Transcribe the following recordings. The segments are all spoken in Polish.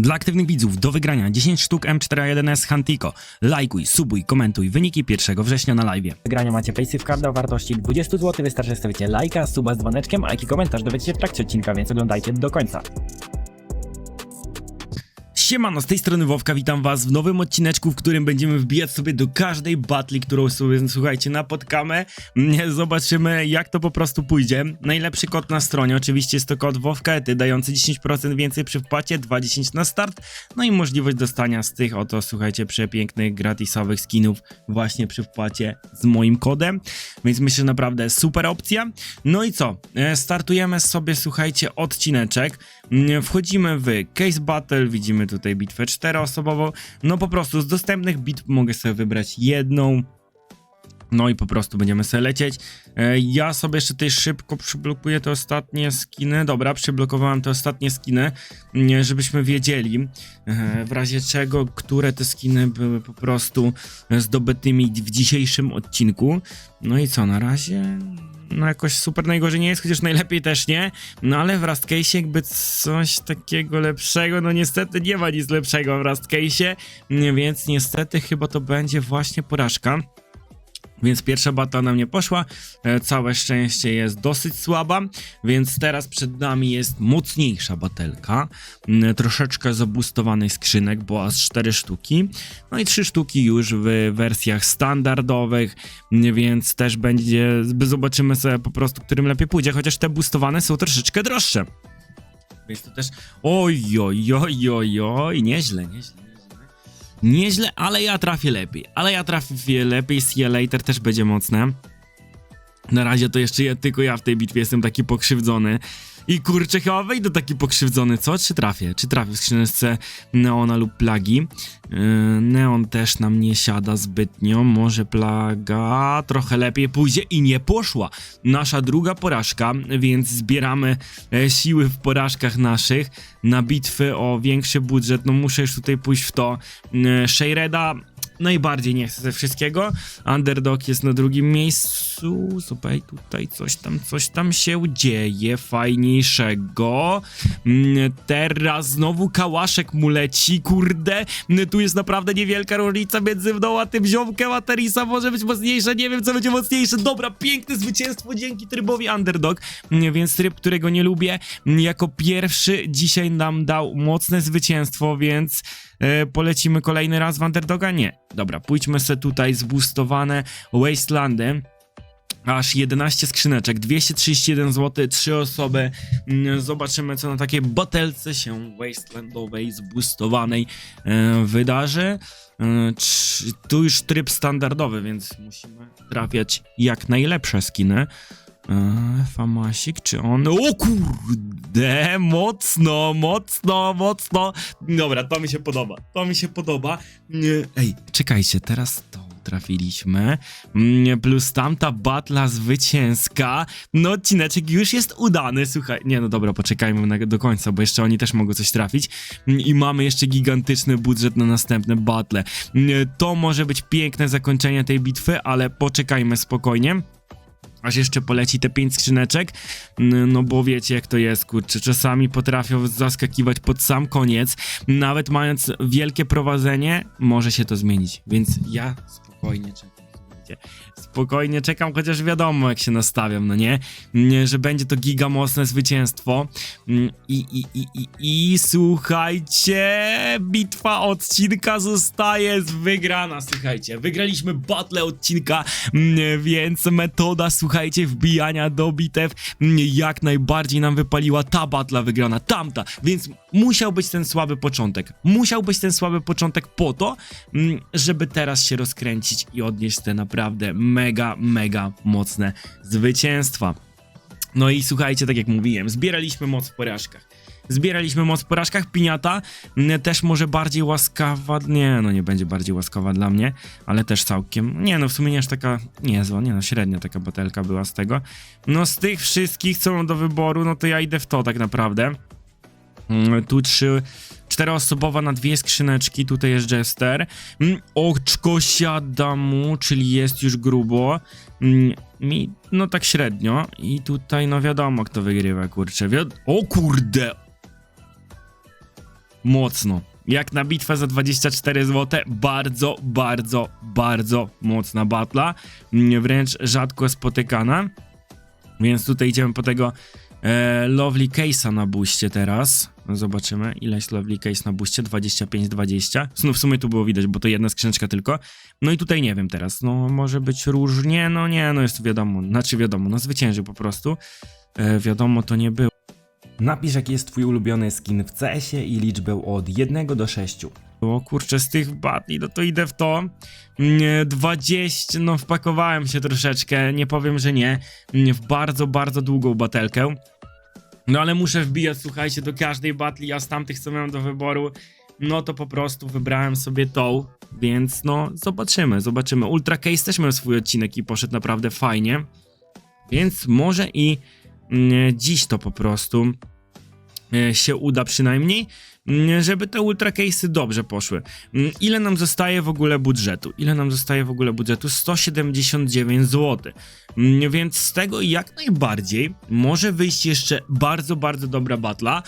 Dla aktywnych widzów do wygrania 10 sztuk M41S Hantico. Lajkuj, subuj, komentuj wyniki 1 września na live. wygrania macie Paysafe Carda o wartości 20 zł. Wystarczy, stawicie lajka, suba z dzwoneczkiem, a jaki komentarz dowiecie się w trakcie odcinka, więc oglądajcie do końca. Siemano, z tej strony Wowka, witam was w nowym odcineczku, w którym będziemy wbijać sobie do każdej batli, którą sobie, słuchajcie, napotkamy. Mm, Zobaczymy, jak to po prostu pójdzie. Najlepszy kod na stronie, oczywiście jest to kod Wowkaety, dający 10% więcej przy wpłacie, 2,10 na start, no i możliwość dostania z tych oto, słuchajcie, przepięknych, gratisowych skinów właśnie przy wpłacie z moim kodem, więc myślę, że naprawdę super opcja. No i co? E, Startujemy sobie, słuchajcie, odcineczek. Mm, Wchodzimy w Case Battle, widzimy tutaj bitwę czteroosobową. No po prostu z dostępnych bitw mogę sobie wybrać jedną. No i po prostu będziemy sobie lecieć. E, Ja sobie jeszcze tutaj szybko przyblokuję te ostatnie skiny. Dobra, przyblokowałem te ostatnie skiny, żebyśmy wiedzieli e, w razie czego, które te skiny były po prostu zdobytymi w dzisiejszym odcinku. No i co, na razie no jakoś super najgorzej nie jest, chociaż najlepiej też nie. No ale w Rust Case jakby coś takiego lepszego, no niestety nie ma nic lepszego w Rust Case, więc niestety chyba to będzie właśnie porażka. Więc pierwsza bata na mnie poszła, e, całe szczęście jest dosyć słaba, więc teraz przed nami jest mocniejsza batelka, m, troszeczkę zabustowanych skrzynek, bo aż 4 sztuki, no i 3 sztuki już w wersjach standardowych, więc też będzie, zobaczymy sobie po prostu, którym lepiej pójdzie, chociaż te boostowane są troszeczkę droższe. Więc to też, oj, oj, oj, oj, oj, nieźle, nieźle. Nieźle, ale ja trafię lepiej. Ale ja trafię lepiej, You Later też będzie mocne. Na razie to jeszcze ja, tylko ja w tej bitwie jestem taki pokrzywdzony. I kurczę, chyba wejdę taki pokrzywdzony, co? Czy trafię? Czy trafię w skrzyneczce Neona lub Plagi? Yy, Neon też nam nie siada zbytnio, może Plaga trochę lepiej pójdzie i nie poszła. Nasza druga porażka, więc zbieramy e, siły w porażkach naszych na bitwy o większy budżet. No muszę już tutaj pójść w to. Yy, najbardziej nie chcę ze wszystkiego. Underdog jest na drugim miejscu. Słuchaj, tutaj coś tam, coś tam się dzieje fajniejszego. Mm, Teraz znowu kałaszek mu leci, kurde. Mm, Tu jest naprawdę niewielka różnica między mną a tym ziomkiem, a Teresa może być mocniejsza, nie wiem co będzie mocniejsze. Dobra, piękne zwycięstwo dzięki trybowi Underdog, Mm, więc tryb, którego nie lubię, jako pierwszy dzisiaj nam dał mocne zwycięstwo, więc e, polecimy kolejny raz w Underdoga? Nie. Dobra, pójdźmy sobie tutaj zboostowane Wastelandy. Aż 11 skrzyneczek, 231 zł, 3 osoby. Mm, Zobaczymy, co na takiej batelce się Wastelandowej zboostowanej e, wydarzy. E, tu już tryb standardowy, więc musimy trafiać jak najlepsze skiny. E, Famasik, czy on. O kurde, mocno, mocno, mocno. Dobra, to mi się podoba. To mi się podoba. Ej, czekajcie, teraz to trafiliśmy. Mm, Plus tamta batla zwycięska. No, odcineczek już jest udany, słuchaj. Nie, no dobra, poczekajmy na, do końca, bo jeszcze oni też mogą coś trafić. Mm, I mamy jeszcze gigantyczny budżet na następne battle. Mm, To może być piękne zakończenie tej bitwy, ale poczekajmy spokojnie aż jeszcze poleci te pięć skrzyneczek, no bo wiecie jak to jest, kurczę, czasami potrafią zaskakiwać pod sam koniec, nawet mając wielkie prowadzenie, może się to zmienić, więc ja spokojnie czekam. Słuchajcie. Spokojnie czekam, chociaż wiadomo jak się nastawiam, no nie? Że będzie to giga mocne zwycięstwo. Mm, I, i, i, i, i słuchajcie, bitwa odcinka zostaje wygrana, słuchajcie. Wygraliśmy battle odcinka, mm, więc metoda, słuchajcie, wbijania do bitew mm, jak najbardziej nam wypaliła ta batla wygrana, tamta, więc musiał być ten słaby początek. Musiał być ten słaby początek po to, mm, żeby teraz się rozkręcić i odnieść te naprawdę mega, mega mocne zwycięstwa. No i słuchajcie, tak jak mówiłem, zbieraliśmy moc w porażkach. Zbieraliśmy moc w porażkach. Piniata mm, też może bardziej łaskawa. Nie, no nie będzie bardziej łaskawa dla mnie, ale też całkiem. Nie, no w sumie nie aż taka niezła, nie no, średnia taka batelka była z tego. No z tych wszystkich, co mam do wyboru, no to ja idę w to tak naprawdę. Mm, Tu trzy, czteroosobowa na dwie skrzyneczki, tutaj jest Jester. Mm, Oczko siada mu, czyli jest już grubo. Mm, Mi, no tak średnio. I tutaj, no wiadomo, kto wygrywa, kurczę. O kurde! mocno. Jak na bitwę za 24 zł, bardzo, bardzo, bardzo mocna batla. Wręcz rzadko spotykana. Więc tutaj idziemy po tego e, Lovely Case'a na buście teraz. Zobaczymy, ile jest Lovely Case na buście. 25-20. No w sumie tu było widać, bo to jedna skrzyneczka tylko. No i tutaj nie wiem teraz. No może być różnie. No nie, no jest wiadomo. Znaczy wiadomo, no zwyciężył po prostu. E, wiadomo, to nie było. Napisz jaki jest twój ulubiony skin w CS-ie i liczbę od 1 do 6. O kurczę, z tych batli, no to idę w to. Mm, 20, no wpakowałem się troszeczkę, nie powiem, że nie. Mm, W bardzo, bardzo długą batelkę. No ale muszę wbijać, słuchajcie, do każdej batli, a z tamtych, co miałem do wyboru, no to po prostu wybrałem sobie tą, więc no zobaczymy, zobaczymy. Ultra Case też miał swój odcinek i poszedł naprawdę fajnie, więc może i mm, dziś to po prostu e, się uda przynajmniej, żeby te ultra dobrze poszły. Ile nam zostaje w ogóle budżetu? Ile nam zostaje w ogóle budżetu? 179 zł. Więc z tego jak najbardziej może wyjść jeszcze bardzo, bardzo dobra batla.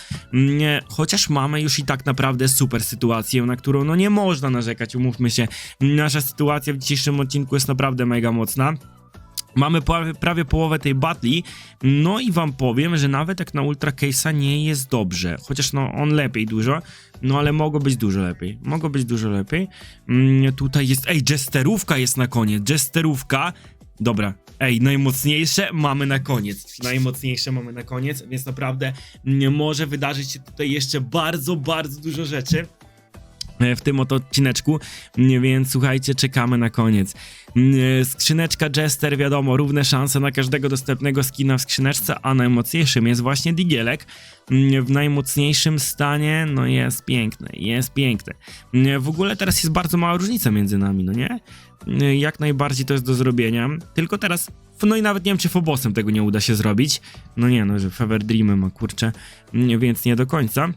Chociaż mamy już i tak naprawdę super sytuację, na którą no nie można narzekać, umówmy się. Nasza sytuacja w dzisiejszym odcinku jest naprawdę mega mocna. Mamy prawie, połowę tej batli, no i wam powiem, że nawet jak na Ultra Case'a nie jest dobrze, chociaż no on lepiej dużo, no ale mogło być dużo lepiej, mogło być dużo lepiej. Mm, tutaj jest, ej, jesterówka jest na koniec, jesterówka, dobra, ej, najmocniejsze mamy na koniec, najmocniejsze mamy na koniec, więc naprawdę może wydarzyć się tutaj jeszcze bardzo, bardzo dużo rzeczy w tym oto odcineczku, Mm, więc słuchajcie, czekamy na koniec. Mm, Skrzyneczka Jester, wiadomo, równe szanse na każdego dostępnego skina w skrzyneczce, a najmocniejszym jest właśnie Digielek. Mm, W najmocniejszym stanie, no jest piękny, jest piękny. W ogóle teraz jest bardzo mała różnica między nami, no nie? Jak najbardziej to jest do zrobienia, tylko teraz, no i nawet nie wiem, czy Phobosem tego nie uda się zrobić. No nie, no, że Fever Dreamem, a kurczę, więc nie do końca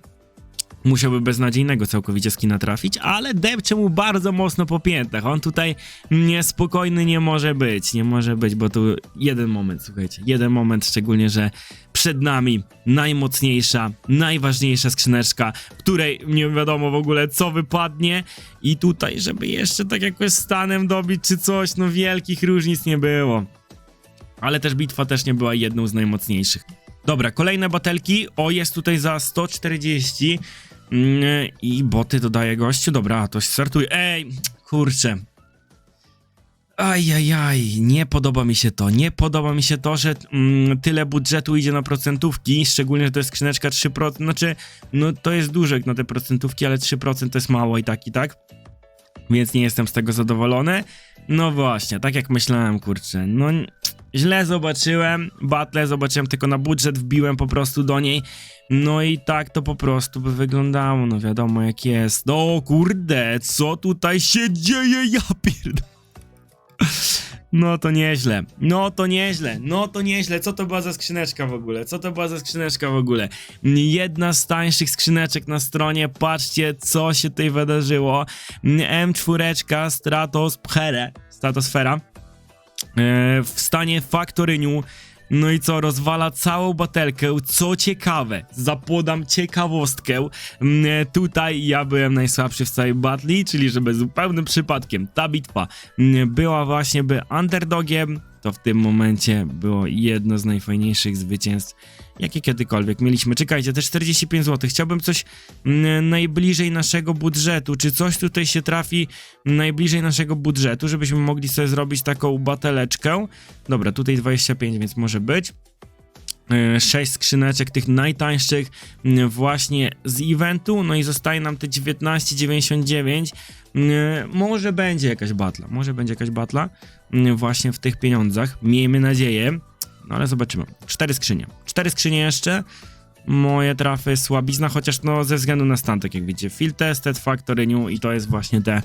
musiałby beznadziejnego całkowicie skina trafić, ale depcze mu bardzo mocno po piętach. On tutaj niespokojny nie może być, nie może być, bo tu jeden moment, słuchajcie, jeden moment, szczególnie, że przed nami najmocniejsza, najważniejsza skrzyneczka, której nie wiadomo w ogóle co wypadnie i tutaj, żeby jeszcze tak jakoś stanem dobić czy coś, no wielkich różnic nie było. Ale też bitwa też nie była jedną z najmocniejszych. Dobra, kolejne batelki. O, jest tutaj za 140. Mm, I boty dodaje gościu. Dobra, to startuj. Ej, kurczę. Ajajaj, nie podoba mi się to. Nie podoba mi się to, że mm, tyle budżetu idzie na procentówki, szczególnie, że to jest skrzyneczka 3%. Znaczy, no to jest dużo na te procentówki, ale 3% to jest mało i tak, i tak. Więc nie jestem z tego zadowolony. No właśnie, tak jak myślałem, kurczę. No źle zobaczyłem. Battle zobaczyłem tylko na budżet, wbiłem po prostu do niej. No i tak to po prostu by wyglądało. No wiadomo jak jest. No kurde, co tutaj się dzieje? Ja pierdolę. No to nieźle, no to nieźle, no to nieźle. Co to była za skrzyneczka w ogóle? Co to była za skrzyneczka w ogóle? Jedna z tańszych skrzyneczek na stronie. Patrzcie, co się tutaj wydarzyło. M4 Stratosfera, Stratosfera w stanie Factory New. No i co, rozwala całą batelkę. Co ciekawe, zapodam ciekawostkę. Mm, Tutaj ja byłem najsłabszy w całej batli, czyli żeby zupełnym przypadkiem ta bitwa mm, była właśnie by underdogiem, to w tym momencie było jedno z najfajniejszych zwycięstw, jakie kiedykolwiek mieliśmy. Czekajcie, te 45 zł. Chciałbym coś mm, najbliżej naszego budżetu. Czy coś tutaj się trafi najbliżej naszego budżetu, żebyśmy mogli sobie zrobić taką bateleczkę? Dobra, tutaj 25, więc może być. 6 skrzyneczek tych najtańszych właśnie z eventu, no i zostaje nam te 19,99. Mm, Może będzie jakaś batla, może będzie jakaś batla właśnie w tych pieniądzach. Miejmy nadzieję, no ale zobaczymy. Cztery skrzynie. Cztery skrzynie jeszcze. Moje trafy słabizna, chociaż no ze względu na stan, tak jak widzicie. Field Tested, Factory New i to jest właśnie te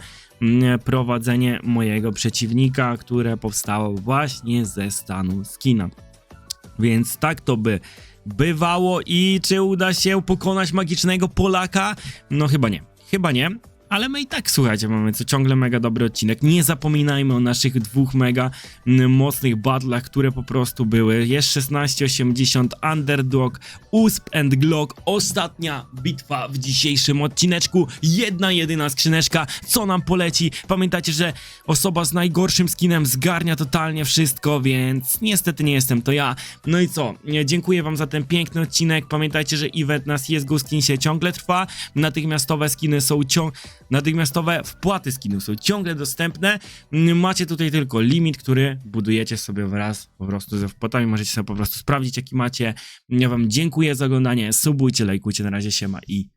prowadzenie mojego przeciwnika, które powstało właśnie ze stanu skina. Więc tak to by bywało i czy uda się pokonać magicznego Polaka? No chyba nie. Chyba nie. Ale my i tak, słuchajcie, mamy co ciągle mega dobry odcinek. Nie zapominajmy o naszych dwóch mega mocnych battlach, które po prostu były. Jest 1680, Underdog, USP and Glock. Ostatnia bitwa w dzisiejszym odcineczku. Jedna, jedyna skrzyneczka. Co nam poleci? Pamiętajcie, że osoba z najgorszym skinem zgarnia totalnie wszystko, więc niestety nie jestem to ja. No i co? Dziękuję wam za ten piękny odcinek. Pamiętajcie, że event na CSGO Skinsie ciągle trwa. Natychmiastowe skiny są ciągle... Natychmiastowe wpłaty skinu są ciągle dostępne. Macie tutaj tylko limit, który budujecie sobie wraz po prostu ze wpłatami. Możecie sobie po prostu sprawdzić, jaki macie. Ja wam dziękuję za oglądanie. Subujcie, lajkujcie. Na razie siema i